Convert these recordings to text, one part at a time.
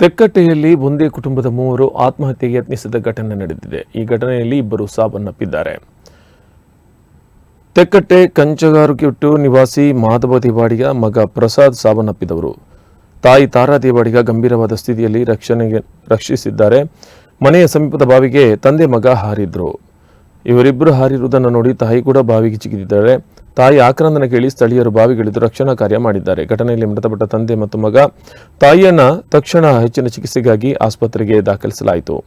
ತೆಕ್ಕಟ್ಟೆಯಲ್ಲಿ ಒಂದೇ ಕುಟುಂಬದ ಮೂವರು ಆತ್ಮಹತ್ಯೆಗೆ ಯತ್ನಿಸಿದ ಘಟನೆ ನಡೆದಿದೆ. ಈ ಘಟನೆಯಲ್ಲಿ ಇಬ್ಬರು ಸಾವನ್ನಪ್ಪಿದ್ದಾರೆ. ತೆಕ್ಕಟ್ಟೆ ಕಂಚಗಾರುಕಿಟ್ಟು ನಿವಾಸಿ ಮಾಧವ ದೇವಾಡಿಗ ಮಗ ಪ್ರಸಾದ್ ಸಾವನ್ನಪ್ಪಿದವರು. ತಾಯಿ ತಾರಾ ದೇವಾಡಿಗ ಗಂಭೀರವಾದ ಸ್ಥಿತಿಯಲ್ಲಿ ರಕ್ಷಣೆಗೆ ರಕ್ಷಿಸಿದ್ದಾರೆ. ಮನೆಯ ಸಮೀಪದ ಬಾವಿಗೆ ತಂದೆ ಮಗ ಹಾರಿದ್ರು. ಇವರಿಬ್ಬರು ಹಾರಿರುವುದನ್ನು ನೋಡಿ ತಾಯಿ ಕೂಡ ಬಾವಿಗೆ ಚಿಗಿದಿದ್ದಾರೆ ತಾಯಿ ಆಕ್ರಂದನ ಕೇಳಿ ಸ್ಥಳೀಯರು ಬಾವಿಗಿಳಿದು ರಕ್ಷಣಾ ಕಾರ್ಯ ಮಾಡಿದ್ದಾರೆ. ಘಟನೆಯಲ್ಲಿ ಮೃತಪಟ್ಟ ತಂದೆ ಮತ್ತು ಮಗ ತಾಯಿಯನ್ನ ತಕ್ಷಣ ಹೆಚ್ಚಿನ ಚಿಕಿತ್ಸೆಗಾಗಿ ಆಸ್ಪತ್ರೆಗೆ ದಾಖಲಿಸಲಾಯಿತು.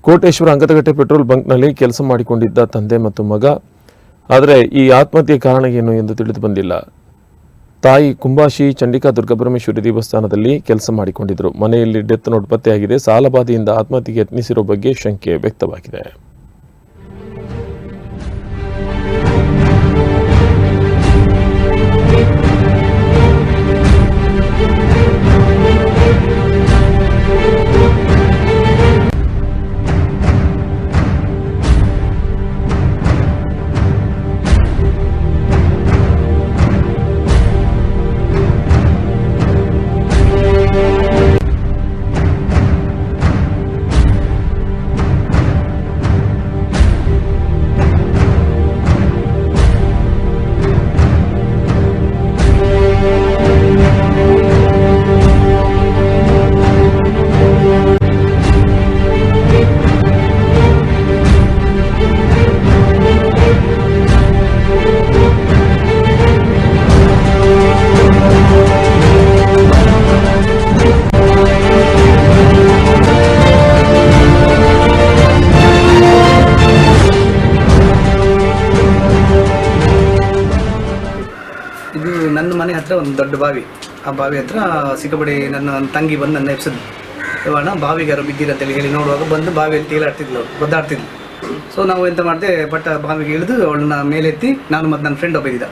ಕೋಟೇಶ್ವರ ಅಂಗತಗಟ್ಟೆ ಪೆಟ್ರೋಲ್ ಬಂಕ್ನಲ್ಲಿ ಕೆಲಸ ಮಾಡಿಕೊಂಡಿದ್ದ ತಂದೆ ಮತ್ತು ಮಗ. ಆದರೆ ಈ ಆತ್ಮಹತ್ಯೆ ಕಾರಣ ಏನು ಎಂದು ತಿಳಿದು ಬಂದಿಲ್ಲ. ತಾಯಿ ಕುಂಬಾಶಿ, ಚಂಡಿಕಾ ದುರ್ಗಾಪರಮೇಶ್ವರಿ ದೇವಸ್ಥಾನದಲ್ಲಿ ಕೆಲಸ ಮಾಡಿಕೊಂಡಿದ್ದರು. ಮನೆಯಲ್ಲಿ ಡೆತ್ ನೋಟ್ ಪತ್ತೆಯಾಗಿದೆ. ಸಾಲಬಾಧೆಯಿಂದ ಆತ್ಮಹತ್ಯೆಗೆ ಯತ್ನಿಸಿರೋ ಬಗ್ಗೆ ಶಂಕೆ ವ್ಯಕ್ತವಾಗಿದೆ. ಇದು ನನ್ನ ಮನೆ ಹತ್ರ ಒಂದು ದೊಡ್ಡ ಬಾವಿ. ಆ ಬಾವಿ ಹತ್ರ ಸಿಕ್ಕಾಪಡಿ ನನ್ನ ತಂಗಿ ಬಂದು ನನ್ನ ಎಬ್ಸಿದ್ಲು ಇವಾಗ ಬಾವಿಗೆ ಯಾರೋ ಬಿದ್ದಿರಂತೇಳಿ ಹೇಳಿ ನೋಡುವಾಗ ಬಂದು ಬಾವಿಯಲ್ಲಿ ತೇಲಾಡ್ತಿದ್ಲು ಒದ್ದಾಡ್ತಿದ್ಲು ಸೊ ನಾವು ಎಂತ ಮಾಡಿದೆ ಬಟ್ ಬಾವಿಗೆ ಇಳಿದು ಅವಳನ್ನ ಮೇಲೆತ್ತಿ ನಾನು ಮತ್ತು ನನ್ನ ಫ್ರೆಂಡ್ ಒಬ್ಬ ಇದ್ದ.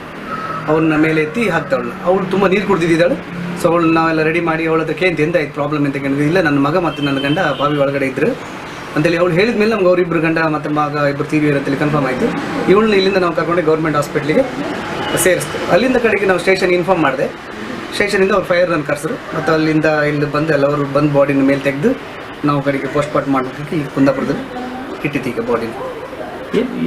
ಅವ್ರನ್ನ ಮೇಲೆ ಎತ್ತಿ ಹಾಕ್ತಾವಳು ಅವಳು ತುಂಬ ನೀರು ಕುಡ್ದಿದ್ದಾಳು ಸೊ ಅವಳು ನಾವೆಲ್ಲ ರೆಡಿ ಮಾಡಿ ಅವಳ ಹತ್ರ ಎಂತ ಆಯ್ತು ಪ್ರಾಬ್ಲಮ್ ಅಂತ ಕೇಳಿದ್ವಿ ಇಲ್ಲ, ನನ್ನ ಮಗ ಮತ್ತು ನನ್ನ ಗಂಡ ಬಾವಿ ಒಳಗಡೆ ಇದ್ರು. ಅಂತೇಳಿ ಅವಳು ಹೇಳಿದ ಮೇಲೆ ನಮ್ಗೆ ಅವರಿಬ್ಬರು ಗಂಡ ಮತ್ತು ಮಗ ಇಬ್ಬರು ತೀರಿ ಅಂತೇಳಿ ಕನ್ಫರ್ಮ್ ಆಯಿತು. ಇವಳನ್ನ ಇಲ್ಲಿಂದ ನಾವು ಕರ್ಕೊಂಡು ಗೌರ್ಮೆಂಟ್ ಹಾಸ್ಪಿಟ್ಲಿಗೆ ಸೇರಿಸ್ತು ಅಲ್ಲಿಂದ ಕಡೆಗೆ ನಾವು ಸ್ಟೇಷನ್ ಇನ್ಫಾರ್ಮ್ ಮಾಡಿದೆ. ಸ್ಟೇಷನಿಂದ ಅವ್ರು ಫೈರ್ ರನ್ ಕರೆಸಿದ್ರು ಮತ್ತು ಅಲ್ಲಿಂದ ಇಲ್ಲಿ ಬಂದು ಎಲ್ಲವರು ಬಂದು ಬಾಡಿನ ಮೇಲೆ ತೆಗೆದು ನಾವು ಕಡೆಗೆ ಪೋಸ್ಟ್ ಪಾರ್ಟ್ ಮಾಡೋದಕ್ಕೆ ಇಲ್ಲಿ ಕುಂದಾಪುರದಲ್ಲಿ ಇಟ್ಟಿತ್ತು ಈಗ ಬಾಡಿನ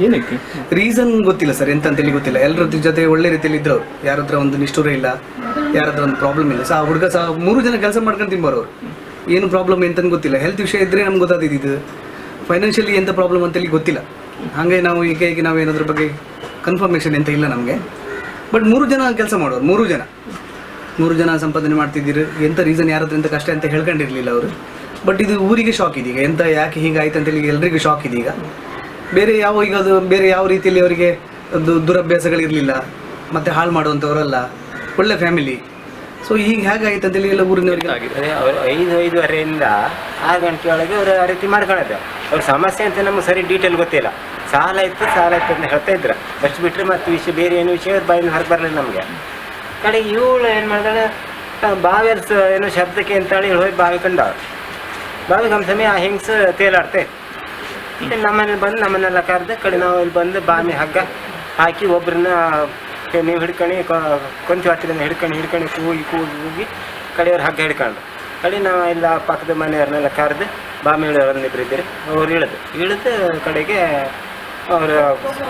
ಏನಕ್ಕೆ? ರೀಸನ್ ಗೊತ್ತಿಲ್ಲ ಸರ್ ಎಂತ ಅಂತೇಳಿ ಗೊತ್ತಿಲ್ಲ. ಎಲ್ಲರ ಜೊತೆ ಒಳ್ಳೆ ರೀತಿಯಲ್ಲಿ ಇದ್ರು ಯಾರತ್ರ ಯಾರ ಹತ್ರ ಒಂದು ನಿಷ್ಠೂರ ಇಲ್ಲ ಯಾರ ಹತ್ರ ಒಂದು ಪ್ರಾಬ್ಲಮ್ ಇಲ್ಲ. ಸಹ ಹುಡುಗ ಸಹ ಮೂರು ಜನ ಕೆಲಸ ಮಾಡ್ಕೊಂಡು ತಿಂಬಾರು ಅವ್ರು. ಏನು ಪ್ರಾಬ್ಲಮ್ ಎಂತ ಗೊತ್ತಿಲ್ಲ. ಹೆಲ್ತ್ ವಿಷಯ ಇದ್ರೆ ನಮ್ಗೆ ಗೊತ್ತಾದಿದ್ದು ಫೈನಾನ್ಷಿಯಲಿ ಎಂತ ಪ್ರಾಬ್ಲಮ್ ಅಂತೇಳಿ ಗೊತ್ತಿಲ್ಲ. ಹಾಗೆ ನಾವು ಈಗ ಈಗ ನಾವು ಏನಾದ್ರ ಬಗ್ಗೆ ಕನ್ಫರ್ಮೇಷನ್ ಎಂತ ಇಲ್ಲ ನಮಗೆ. ಬಟ್ ಮೂರು ಜನ ಕೆಲಸ ಮಾಡೋರು, ಮೂರು ಜನ. ಮೂರು ಜನ ಸಂಪಾದನೆ ಮಾಡ್ತಿದ್ದೀರಿ, ಎಂತ ರೀಸನ್ ಯಾರ ಎಂತ ಕಷ್ಟ ಅಂತ ಹೇಳ್ಕೊಂಡಿರ್ಲಿಲ್ಲ ಅವರು. ಬಟ್ ಇದು ಊರಿಗೆ ಶಾಕ್ ಇದೀಗ, ಎಂತ, ಯಾಕೆ ಹೀಗಾಯ್ತು ಅಂತೇಳಿ ಎಲ್ರಿಗೂ ಶಾಕ್ ಇದೀಗ. ಬೇರೆ ಯಾವ, ಈಗ ಅದು ಬೇರೆ ಯಾವ ರೀತಿಯಲ್ಲಿ ಅವರಿಗೆ ಅದು ದುರಭ್ಯಾಸಗಳಿರಲಿಲ್ಲ, ಮತ್ತೆ ಹಾಳು ಮಾಡುವಂಥವರಲ್ಲ ಒಳ್ಳೆ ಫ್ಯಾಮಿಲಿ ಸೊ ಈಗ ಹೇಗಾಯ್ತು ಅಂತೇಳಿ ಎಲ್ಲ ಊರಿನವರಿಗೆ ಆಗಿದೆ. ಐದು, ಐದುವರೆಯಿಂದ ಆರು ಗಂಟೆ ಒಳಗೆ ಅವರು ಆ ರೀತಿ ಮಾಡ್ಕೊಳ್ಳೋದು ಅವ್ರ ಸಮಸ್ಯೆ ಅಂತ ನಮ್ಗೆ ಸರಿ ಡೀಟೇಲ್ ಗೊತ್ತಿಲ್ಲ. ಸಾಲ ಇತ್ತು ಸಾಲ ಇತ್ತು ಅಂತ ಹೇಳ್ತಾ ಇದ್ರು. ಅಷ್ಟು ಬಿಟ್ಟರೆ ಮತ್ತೆ ವಿಷಯ ಬೇರೆ ಏನು ವಿಷಯ ಬಾಯಿನ ಹೊರಗೆ ಬರಲಿಲ್ಲ ನಮಗೆ. ಕಡೆಗೆ ಇವಳು ಏನು ಮಾಡಿದಾಳೆ ಬಾವಿಯಲ್ಲಿ ಸ ಏನೋ ಶಬ್ದಕ್ಕೆ ಅಂತೇಳಿ ಹೋಗಿ ಬಾವಿ ಕಂಡ. ಬಾವಿ ಸಮಯ ಆ ಹಿಂಗ್ಸು ತೇಲಾಡ್ತೆ. ನಮ್ಮನೆ ಬಂದು ನಮ್ಮನ್ನೆಲ್ಲ ಕರೆದು, ಕಡೆ ನಾವು ಇಲ್ಲಿ ಬಂದು ಬಾಮಿ ಹಗ್ಗ ಹಾಕಿ ಒಬ್ಬರನ್ನ ನೀವು ಹಿಡ್ಕೊಂಡು ಕೊಂಚ ಹತ್ತಿರ ಹಿಡ್ಕೊಂಡು ಹಿಡ್ಕೊಂಡು ಕೂಗಿ ಕೂಗಿ ಕೂಗಿ ಕಡೆಯವ್ರು ಹಗ್ಗ ಹಿಡ್ಕೊಂಡು. ಕಡೆ ನಾವು ಇಲ್ಲ ಪಕ್ಕದ ಮನೆಯವ್ರನ್ನೆಲ್ಲ ಕರೆದು, ಬಾಮಿ ಇಳಿಯೋರು ಇಬ್ಬರಿದ್ದೀರಿ ಅವ್ರು ಇಳಿದು. ಇಳಿದು ಕಡೆಗೆ ಅವರು